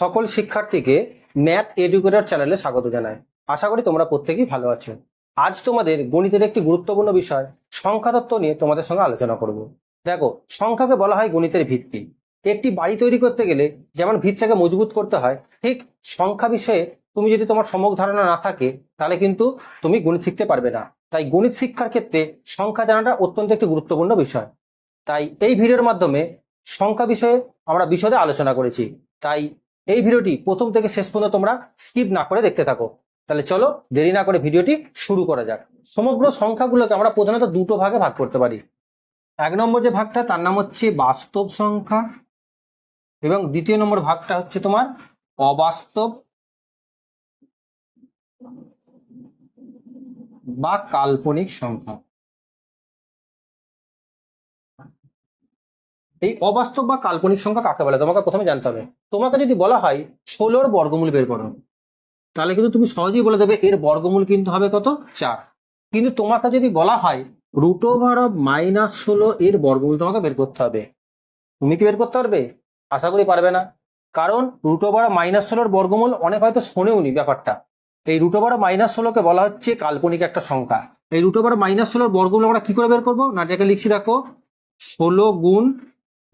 সকল শিক্ষার্থীকে math educator চ্যানেলে স্বাগত জানাই। আশা করি তোমরা প্রত্যেকেই ভালো আছো। আজ তোমাদের গণিতের একটি গুরুত্বপূর্ণ বিষয়, সংখ্যাতত্ত্ব নিয়ে তোমাদের সঙ্গে আলোচনা করব। দেখো, সংখ্যাকে বলা হয় গণিতের ভিত্তি। একটি বাড়ি তৈরি করতে গেলে যেমন ভিতটাকে মজবুত করতে হয়, ঠিক সংখ্যা বিষয়ে তুমি যদি তোমার সম্যক ধারণা না থাকে, তাহলে কিন্তু তুমি গণিত শিখতে পারবে না। তাই গণিত শিক্ষার ক্ষেত্রে সংখ্যা জানাটা অত্যন্ত একটি গুরুত্বপূর্ণ বিষয়। তাই এই ভিডিওর মাধ্যমে সংখ্যা বিষয়ে আমরা বিশদে আলোচনা করেছি। তাই এই ভিডিওটি প্রথম থেকে শেষ পর্যন্ত তোমরা স্কিপ না করে দেখতে থাকো। তাহলে চলো দেরি না করে ভিডিওটি শুরু করা যাক। সমগ্র সংখ্যাগুলোকে আমরা প্রধানত দুটো ভাগে ভাগ করতে পারি। এক নম্বর যে ভাগটা, তার নাম হচ্ছে বাস্তব সংখ্যা এবং দ্বিতীয় নম্বর ভাগটা হচ্ছে তোমার অবাস্তব বা কাল্পনিক সংখ্যা। এই অবাস্তব বা কাল্পনিক সংখ্যা কাকে বলে? তোমাকে প্রথমে জানতে হবে। তোমাকে যদি বলা হয় ষোলোর বর্গমূল বের করো, তাহলে কিন্তু তুমি সহজেই বলে দেবে এর বর্গমূল কিন্তু হবে কত? চার। কিন্তু তোমাকে যদি বলা হয় রুট ওভার অফ মাইনাস ষোলো এর বর্গমূল তোমাকে বের করতে হবে। তুমি কি বের করতে পারবে? আশা করি পারবে না। কারণ রুট ওভার মাইনাস ষোলোর বর্গমূল অনেক হয়তো শোনেওনি ব্যাপারটা। এই রুট ওভার মাইনাস ষোলোকে বলা হচ্ছে কাল্পনিক একটা সংখ্যা। এই রুট ওভার মাইনাস ষোলোর বর্গমূল আমরা কি করে বের করব? না এটাকে লিখছি দেখো, ষোলো গুণ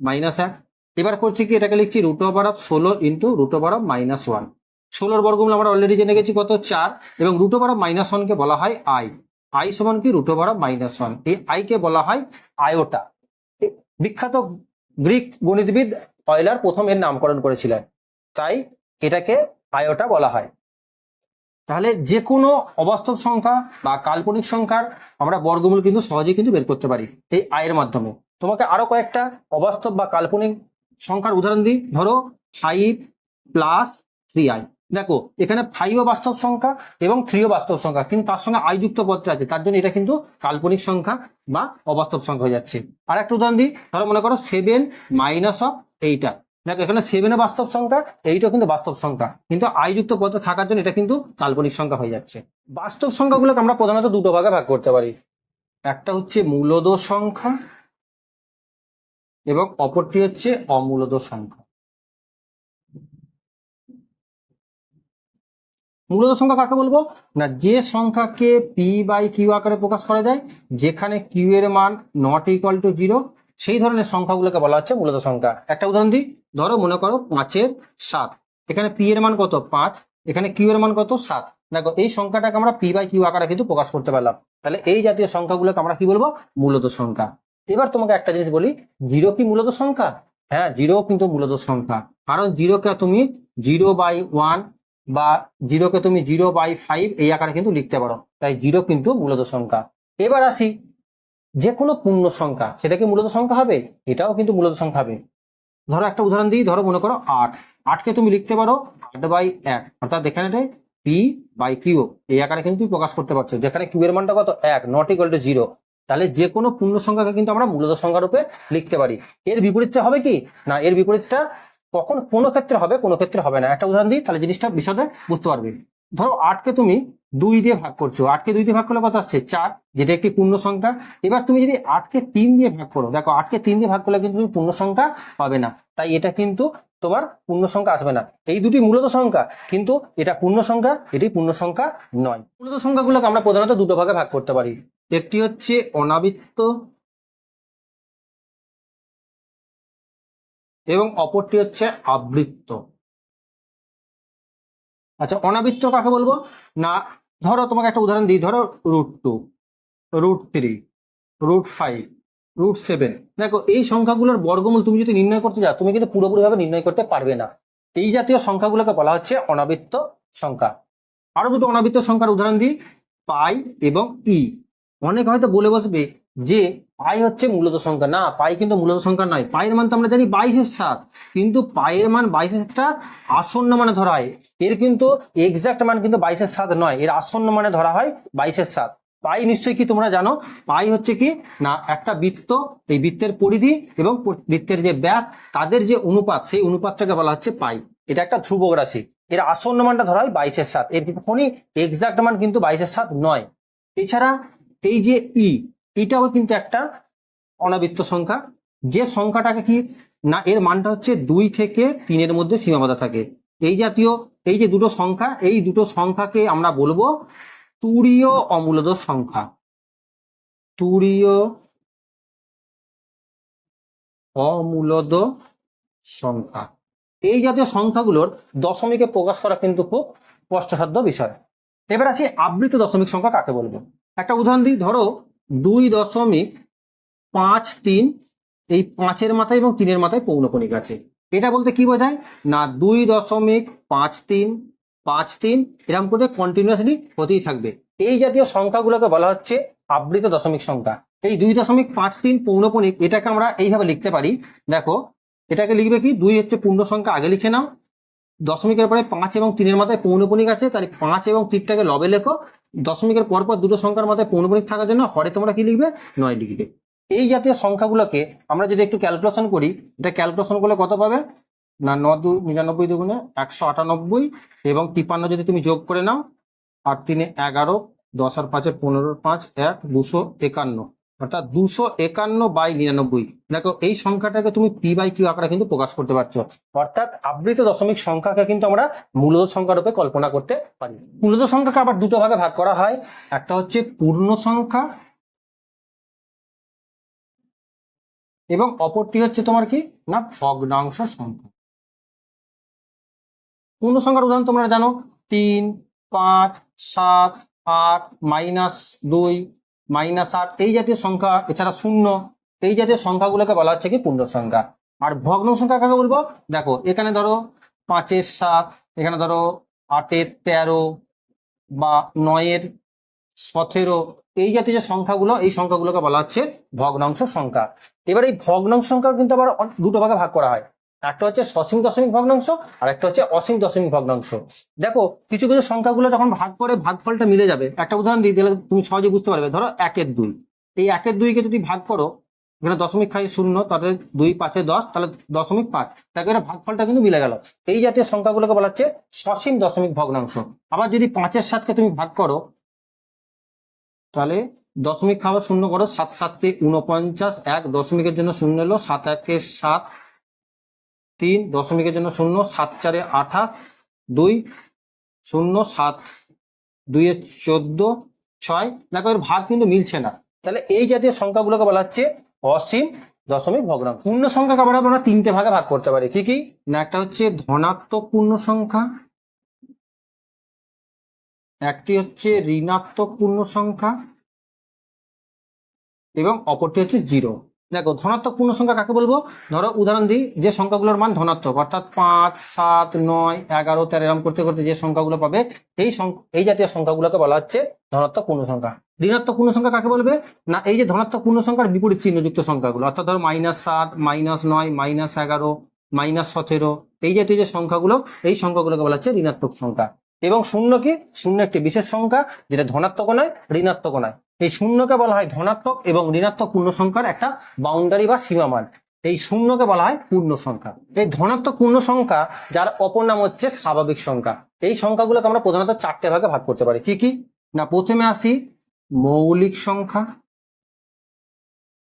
মাইনাস এক। এবার করছি কি? এটাকে লিখছি রুট ওভার অফ ষোলো into root over of minus one ষোলোর বর্গমূল আমরা অলরেডি জেনে গেছি কত? চার। এবং রুট ওভার অফ মাইনাস ওয়ানকে বলা হয় আই আই সমান কি? Root over of minus one এই আইকে বলা হয় আয়োটা বিখ্যাত গ্রিক গণিতবিদ অয়লার প্রথম এর নামকরণ করেছিলেন। তাই এটাকে আয়োটা বলা হয়। তাহলে যে কোনো অবাস্তব সংখ্যা বা কাল্পনিক সংখ্যার আমরা বর্গমূল কিন্তু সহজেই কিন্তু বের করতে পারি এই আয়ের মাধ্যমে। তোমাকে আরও কয়েকটা অবাস্তব বা কাল্পনিক সংখ্যার উদাহরণ দিই। ধরো ফাইভ প্লাস থ্রি আই দেখো, এখানে ফাইভও বাস্তব সংখ্যা এবং থ্রিও বাস্তব সংখ্যা, কিন্তু তার সঙ্গে আই যুক্ত পদটা আছে। তার জন্য এটা কিন্তু কাল্পনিক সংখ্যা বা অবাস্তব সংখ্যা হয়ে যাচ্ছে। আর একটা উদাহরণ দিই। ধরো, মনে করো সেভেন মাইনাস অফ এইটা দেখো, এখানে সেভেনও বাস্তব সংখ্যা এইটাও কিন্তু বাস্তব সংখ্যা। কিন্তু আই যুক্ত পদে থাকার জন্য এটা কিন্তু কাল্পনিক সংখ্যা হয়ে যাচ্ছে। বাস্তব সংখ্যাগুলোকে আমরা প্রধানত দুটো ভাগে ভাগ করতে পারি। একটা হচ্ছে মূলদ সংখ্যা এবং অপরটি হচ্ছে অমূলদ সংখ্যা। মূলত সংখ্যা কাকে বলব? না, যে সংখ্যাকে পি বাই কিউ আকারে প্রকাশ করা যায়, যেখানে কিউ এর মান নট ইকুয়াল টু জিরো সেই ধরনের সংখ্যাগুলোকে বলা হচ্ছে মূলত সংখ্যা। একটা উদাহরণ দিই, ধরো মনে করো পাঁচের সাত, এখানে পি এর মান কত? পাঁচ, এখানে কিউ এর মান কত? সাত। দেখো, এই সংখ্যাটাকে আমরা পি বাই কিউ আকারে কিন্তু প্রকাশ করতে পারলাম। তাহলে এই জাতীয় সংখ্যাগুলোকে আমরা কি বলব? মূলত সংখ্যা। এবার তোমাকে একটা জিনিস বলি জিরো কি মূলত সংখ্যা? হ্যাঁ জিরো কিন্তু মূলত সংখ্যা। কারণ জিরোকে তুমি জিরো বাই ওয়ান বা জিরোকে তুমি জিরো বাই ফাইভ এই আকারে কিন্তু লিখতে পারো। তাই জিরো কিন্তু মূলত সংখ্যা। এবার আসি যে কোনো পূর্ণ সংখ্যা, সেটা কি মূলত সংখ্যা হবে? এটাও কিন্তু মূলত সংখ্যা হবে। ধরো একটা উদাহরণ দিই, ধরো মনে করো আট। আটকে তুমি লিখতে পারো আট বাই এক। অর্থাৎ এখানে পি বাই কিউ এই আকারে কিন্তু তুমি প্রকাশ করতে পারছ। যেখানে কিউ এর মানটা কত? এক নট ইকুয়াল টু জিরো তাহলে যে কোনো পূর্ণ সংখ্যাকে কিন্তু আমরা মূলত সংখ্যা রূপে লিখতে পারি। এর বিপরীতটা হবে কি? না, এর বিপরীতটা কখন, কোনো ক্ষেত্রে হবে, কোনো ক্ষেত্রে হবে না। একটা উদাহরণ দিই, তাহলে জিনিসটা বিশদে বুঝতে পারবে। ধরো আটকে তুমি দুই দিয়ে ভাগ করছ। আটকে দুই দিয়ে ভাগ করলে কত আসছে? চার, যেটা একটি পূর্ণ সংখ্যা। এবার তুমি যদি আটকে তিন দিয়ে ভাগ করো, দেখো আটকে তিন দিয়ে ভাগ করলে কিন্তু তুমি পূর্ণ সংখ্যা পাবে না। তাই এটা কিন্তু তোমার পূর্ণ সংখ্যা আসবে না। এই দুটি মূলত সংখ্যা, কিন্তু এটা পূর্ণ সংখ্যা, এটি পূর্ণ সংখ্যা নয়। মূলত সংখ্যাগুলোকে আমরা প্রধানত দুটো ভাগে ভাগ করতে পারি। একটি হচ্ছে অনাবৃত্ত এবং অপরটি হচ্ছে আবৃত্ত। আচ্ছা অনাবৃত্ত কাকে বলব? না, ধরো তোমাকে একটা উদাহরণ দিই, ধরো root two root three root five root seven দেখো, এই সংখ্যাগুলোর বর্গমূল তুমি যদি নির্ণয় করতে যাও, তুমি কিন্তু পুরোপুরিভাবে নির্ণয় করতে পারবে না। এই জাতীয় সংখ্যাগুলোকে বলা হচ্ছে অনাবৃত্ত সংখ্যা। আরও দুটো অনাবৃত্ত সংখ্যার উদাহরণ দিই, পাই এবং ই। অনেক হয়তো বলে বসবে যে পাই হচ্ছে মূলত সংখ্যা। না, পাই কিন্তু মূলত সংখ্যা নয়। পায়ের মান তো আমরা জানি বাইশের সাত। কিন্তু পায়ের মান বাইশের সাতটা আসন্ন মানে ধরা হয়। এর কিন্তু এক্সাক্ট মান কিন্তু বাইশের সাত নয়। এর আসন্ন মানে ধরা হয় বাইশের সাত। পাই নিশ্চয়ই কি তোমরা জানো? পাই হচ্ছে কি? না, একটা বৃত্ত, এই বৃত্তের পরিধি এবং বৃত্তের যে ব্যাস, তাদের যে অনুপাত, সেই অনুপাতটাকে বলা হচ্ছে পাই। এটা একটা ধ্রুবক রাশি। এর আসন্ন মানটা ধরা হয় বাইশের সাত। এর কখনই এক্সাক্ট মান কিন্তু বাইশের সাত নয়। এছাড়া এই যে ই, এটাও কিন্তু একটা অনাবৃত্ত সংখ্যা। যে সংখ্যাটাকে কি? না, এর মানটা হচ্ছে দুই থেকে তিনের মধ্যে সীমাবদ্ধ থাকে। এই জাতীয়, এই যে দুটো সংখ্যা, এই দুটো সংখ্যাকে আমরা বলব তুরীয় অমূলদ সংখ্যা। তুরীয় অমূলদ সংখ্যা। এই জাতীয় সংখ্যাগুলোর দশমিকে প্রকাশ করা কিন্তু খুব কষ্টসাধ্য বিষয়। এবার আসি আবৃত দশমিক সংখ্যা কাকে বলব? একটা উদাহরণ দিই, ধরো দুই দশমিক পাঁচ তিন, এই পাঁচের মাথায় এবং তিনের মাথায় পৌনকণিক আছে। এটা বলতে কি বোঝায়? না, দুই দশমিক পাঁচ তিন পাঁচ তিন এরকম করে কন্টিনিউয়াসলি হতেই থাকবে। এই জাতীয় সংখ্যাগুলোকে বলা হচ্ছে আবৃত দশমিক সংখ্যা। এই দুই দশমিক পাঁচ তিন পৌনকণিক এটাকে আমরা এইভাবে লিখতে পারি। দেখো, এটাকে লিখবে কি? দুই হচ্ছে পূর্ণ সংখ্যা, আগে লিখে নাও। দশমিকের পরে পাঁচ এবং তিনের মাথায় পৌনপণিক আছে, তাহলে পাঁচ এবং তিনটাকে লবে লেখো। দশমিকের পর পর দুটো সংখ্যার মাথায় পৌনপণিক থাকার জন্য হরে তোমরা কি লিখবে? নয় লিখবে। এই জাতীয় সংখ্যাগুলোকে আমরা যদি একটু ক্যালকুলেশন করি, এটা ক্যালকুলেশন করলে কত পাবে? না, ন দু, নিরানব্বই দুগুণে একশো আটানব্বই এবং তিপ্পান্ন যদি তুমি যোগ করে নাও, আট তিনে এগারো, দশ আর পাঁচে পনেরো, পাঁচ, এক, দুশো একান্ন। অর্থাৎ দুশো একান্ন বাই নিরানব্বই। দেখো, এই সংখ্যাটাকে তুমি পি বাই কিউ আকারে কিন্তু প্রকাশ করতে পারছ। অর্থাৎ আবৃত দশমিক সংখ্যাকে কিন্তু আমরা মূলত সংখ্যা রূপে কল্পনা করতে পারি। মূলত সংখ্যাকে আবার দুটো ভাগে ভাগ করা হয়। একটা হচ্ছে পূর্ণ সংখ্যা এবং অপরটি হচ্ছে তোমার কি? না, ভগ্নাংশ সংখ্যা। পূর্ণ সংখ্যার উদাহরণ তোমরা জানো? তিন, পাঁচ, সাত, আট, মাইনাস দুই, মাইনাস আট। এই জাতীয় সংখ্যা, এছাড়া শূন্য। এই জাতীয় সংখ্যাগুলোকে বলা হচ্ছে কি? পূর্ণ সংখ্যা আর ভগ্ন সংখ্যা কাকে বলব? দেখো, এখানে ধরো পাঁচের সাত, এখানে ধরো আটের তেরো বা নয়ের সতেরো। এই জাতীয় যে সংখ্যাগুলো, এই সংখ্যাগুলোকে বলা হচ্ছে ভগ্নাংশ সংখ্যা। এবার এই ভগ্নাংশ সংখ্যা কিন্তু আবার দুটো ভাগে ভাগ করা হয়। একটা হচ্ছে সসীম দশমিক ভগ্নাংশ আর একটা হচ্ছে অসীম দশমিক ভগ্নাংশ। দেখো, কিছু কিছু সংখ্যাগুলো যখন ভাগ করে ভাগফলটা মিলে যাবে, একটা উদাহরণ দিই তাহলে তুমি সহজে বুঝতে পারবে। ধরো একের দুই। এই একের দুইকে যদি ভাগ করো, এখানে দশমিক খাই শূন্য, তাহলে দুই পাঁচে দশ, তাহলে দশমিক পাঁচ। তাকে এটা ভাগফলটা কিন্তু মিলে গেল। এই জাতীয় সংখ্যাগুলোকে বলা হচ্ছে সসীম দশমিক ভগ্নাংশ। আবার যদি পাঁচের সাতকে তুমি ভাগ করো, তাহলে দশমিক খাবার শূন্য করো, সাত সাতকে উনপঞ্চাশ এক দশমিকের জন্য শূন্য এলো, সাত একে সাত তিন দশমিকের জন্য শূন্য, সাত চারে আঠাশ, দুই শূন্য, সাত দুইয়ে চোদ্দ, ছয়। দেখো, এর ভাগ কিন্তু মিলছে না। তাহলে এই জাতীয় সংখ্যাগুলোকে বলা হচ্ছে অসীম দশমিক ভগ্নাংশ। পূর্ণ সংখ্যাকে আবার আমরা তিনটে ভাগে ভাগ করতে পারি। কি কি? না, একটা হচ্ছে ধনাত্মক পূর্ণ সংখ্যা, একটি হচ্ছে ঋণাত্মক পূর্ণ সংখ্যা, এবং অপরটি হচ্ছে জিরো। দেখো, ধনাত্মক পূর্ণ সংখ্যা কাকে বলব? ধরো, উদাহরণ দিই, যে সংখ্যাগুলোর মান ধনাত্মক, অর্থাৎ পাঁচ, সাত, নয়, এগারো, তেরো, এরম করতে করতে যে সংখ্যাগুলো পাবে এই এই জাতীয় সংখ্যাগুলোকে বলা হচ্ছে ধনাত্মক পূর্ণ সংখ্যা। ঋণাত্মক পূর্ণ সংখ্যা কাকে বলবে? না, এই যে ধনাত্মক পূর্ণ সংখ্যার বিপরীত চিহ্নযুক্ত সংখ্যাগুলো, অর্থাৎ ধরো মাইনাস সাত মাইনাস নয় মাইনাস এগারো মাইনাস সতেরো, এই জাতীয় যে সংখ্যাগুলো, এই সংখ্যাগুলোকে বলা হচ্ছে ঋণাত্মক সংখ্যা। এবং শূন্য কি? শূন্য একটি বিশেষ সংখ্যা, যেটা ধনাত্মক নয় ঋণাত্মক নয়। এই শূন্যকে বলা হয় ধনাত্মক এবং ঋণাত্মক পূর্ণ সংখ্যার একটা বাউন্ডারি বা সীমামান। এই শূন্যকে বলা হয় পূর্ণ সংখ্যা এই ধনাত্মক পূর্ণ সংখ্যা যার অপর নাম হচ্ছে স্বাভাবিক সংখ্যা। এই সংখ্যাগুলোকে আমরা প্রধানত চারটে ভাগে ভাগ করতে পারি। কি কি? না, প্রথমে আসি, মৌলিক সংখ্যা।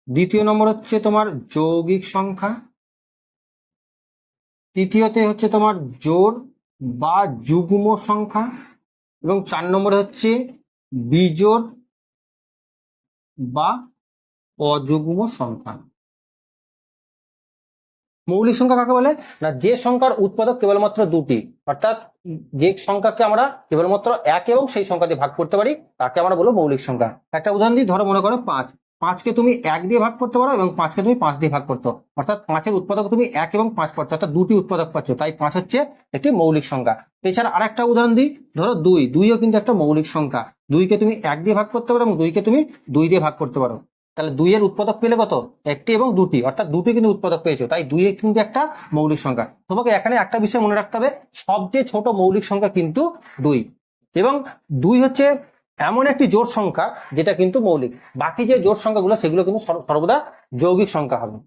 দ্বিতীয় নম্বর হচ্ছে তোমার যৌগিক সংখ্যা। তৃতীয়তে হচ্ছে তোমার জোর বা যুগ্ম সংখ্যা। এবং চার নম্বরে হচ্ছে বিজোড় বা অযুগ্ম সংখ্যা। মৌলিক সংখ্যা কাকে বলে? না, যে সংখ্যার উৎপাদক কেবলমাত্র দুটি, অর্থাৎ যে সংখ্যাকে আমরা কেবলমাত্র এক এবং সেই সংখ্যা দিয়ে ভাগ করতে পারি, তাকে আমরা বলব মৌলিক সংখ্যা। একটা উদাহরণ দিই, ধরো মনে করো পাঁচ। পাঁচকে তুমি এক দিয়ে ভাগ করতে পারো এবং পাঁচকে তুমি পাঁচ দিয়ে ভাগ করতে অর্থাৎ পাঁচের উৎপাদক তুমি এক এবং পাঁচ পাচ্ছ, অর্থাৎ দুটি উৎপাদক পাচ্ছ, তাই পাঁচ হচ্ছে একটি মৌলিক সংখ্যা। এছাড়া আরেকটা উদাহরণ দিই, ধরো দুই, দুইও কিন্তু একটা মৌলিক সংখ্যা। দুইকে তুমি এক দিয়ে ভাগ করতে পারো এবং দুইকে তুমি দুই দিয়ে ভাগ করতে পারো। তাহলে দুইয়ের উৎপাদক পেলে কত? একটি এবং দুটি, অর্থাৎ দুটি কিন্তু উৎপাদক পেয়েছ, তাই দুই কিন্তু একটা মৌলিক সংখ্যা। তোমাকে এখানে একটা বিষয় মনে রাখতে হবে, সবচেয়ে ছোট মৌলিক সংখ্যা কিন্তু দুই। এবং দুই হচ্ছে এমন একটি জোড় সংখ্যা যেটা কিন্তু মৌলিক। বাকি যে জোড় সংখ্যাগুলো, সেগুলো কিন্তু সর- সর্বদা যৌগিক সংখ্যা হবে।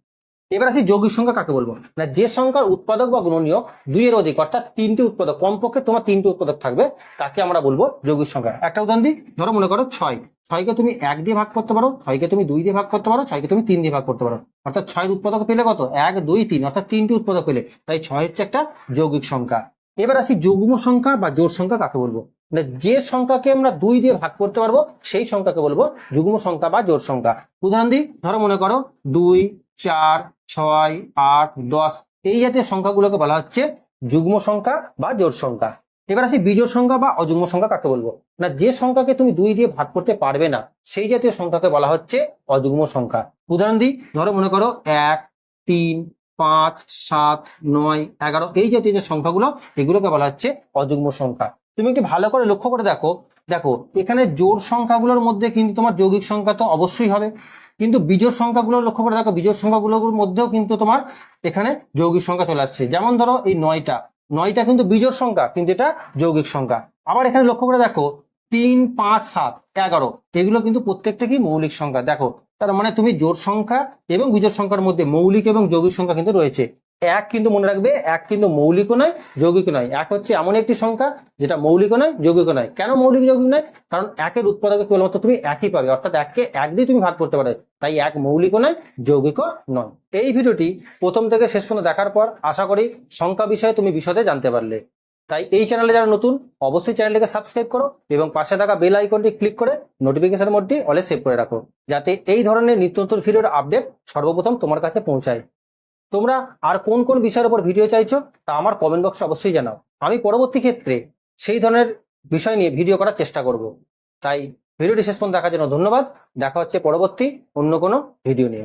এবার আসি যৌগিক সংখ্যা কাকে বলব? না, যে সংখ্যার উৎপাদক বা গুণনীয় দুইয়ের অধিক, অর্থাৎ তিনটি উৎপাদক, কমপক্ষে তোমার তিনটি উৎপাদক থাকবে, তাকে আমরা বলব যৌগিক সংখ্যা। একটা উদাহরণ দিই, ধরো মনে করো ছয়। ছয়কে তুমি এক দিয়ে ভাগ করতে পারো, ছয়কে তুমি দুই দিয়ে ভাগ করতে পারো, ছয়কে তুমি তিন দিয়ে ভাগ করতে পারো। অর্থাৎ ছয়ের উৎপাদক পেলে কত? এক, দুই, তিন, অর্থাৎ তিনটি উৎপাদক পেলে। তাই ছয় হচ্ছে একটা যৌগিক সংখ্যা। এবার আসি যুগ্ম সংখ্যা বা জোড় সংখ্যা কাকে বলব? না, যে সংখ্যাকে আমরা দুই দিয়ে ভাগ করতে পারব, সেই সংখ্যাকে বলব যুগ্ম সংখ্যা বা জোড় সংখ্যা। উদাহরণ দিই, ধরো মনে করো দুই, চার, ছয়, আট, দশ, এই জাতীয় সংখ্যাগুলোকে বলা হচ্ছে যুগ্ম সংখ্যা বা জোড় সংখ্যা। এবার আসি বিজোড় সংখ্যা বা অযুগ্ম সংখ্যা কাকে বলব? না, যে সংখ্যাকে তুমি দুই দিয়ে ভাগ করতে পারবে না, সেই জাতীয় সংখ্যাকে বলা হচ্ছে অযুগ্ম সংখ্যা। উদাহরণ দিই, ধরো মনে করো এক, তিন, পাঁচ, সাত, নয়, এগারো, এই জাতীয় যে সংখ্যাগুলো, এগুলোকে বলা হচ্ছে অযুগ্ম সংখ্যা। তুমি একটু ভালো করে লক্ষ্য করে দেখো। দেখো, এখানে জোড় সংখ্যাগুলোর মধ্যে কিন্তু তোমার যৌগিক সংখ্যা তো অবশ্যই হবে। কিন্তু বিজোড় সংখ্যাগুলো লক্ষ্য করে দেখো, বিজোড় সংখ্যাগুলোর মধ্যেও কিন্তু তোমার এখানে যৌগিক সংখ্যা চলে আসছে। যেমন ধরো এই নয়টা। নয়টা কিন্তু বিজোড় সংখ্যা, কিন্তু এটা যৌগিক সংখ্যা। আবার এখানে লক্ষ্য করে দেখো, তিন, পাঁচ, সাত, এগারো, এগুলো কিন্তু প্রত্যেকটা কি মৌলিক সংখ্যা। দেখো, তার মানে তুমি জোড় সংখ্যা এবং বিজোড় সংখ্যার মধ্যে মৌলিক এবং যৌগিক সংখ্যা কিন্তু রয়েছে। এক কিন্তু মনে রাখবে, এক কিন্তু মৌলিকও নয়, যৌগিকও নয়। এক হচ্ছে এমন একটি সংখ্যা যেটা মৌলিকও নয়, যৌগিকও নয়। কেন মৌলিক যৌগিক নয়? কারণ একের উৎপাদকে কেবলমাত্র তুমি একই পাবে, অর্থাৎ এককে এক দিয়ে তুমি ভাগ করতে পারবে তাই এক মৌলিকও নয়, যৌগিকও নয়। এই ভিডিওটি প্রথম থেকে শেষ পর্যন্ত দেখার পর আশা করি সংখ্যা বিষয়ে তুমি বিশদে জানতে পারলে। তাই এই চ্যানেলে যারা নতুন, অবশ্যই চ্যানেলটিকে সাবস্ক্রাইব করো এবং পাশে থাকা বেল আইকনটি ক্লিক করে নোটিফিকেশন মোডটি অলে সেভ করে রাখো, যাতে এই ধরনের নিত্য নতুন ভিডিওর আপডেট সর্বপ্রথম তোমার কাছে পৌঁছায়। তোমরা আর কোন কোন বিষয়ের উপর ভিডিও চাইছো তা আমার কমেন্ট বক্সে অবশ্যই জানাও। আমি পরবর্তী ক্ষেত্রে সেই ধরনের বিষয় নিয়ে ভিডিও করার চেষ্টা করব। তাই ভিডিওটি শেষ পর্যন্ত দেখার জন্য ধন্যবাদ। দেখা হচ্ছে পরবর্তী অন্য কোনো ভিডিও নিয়ে।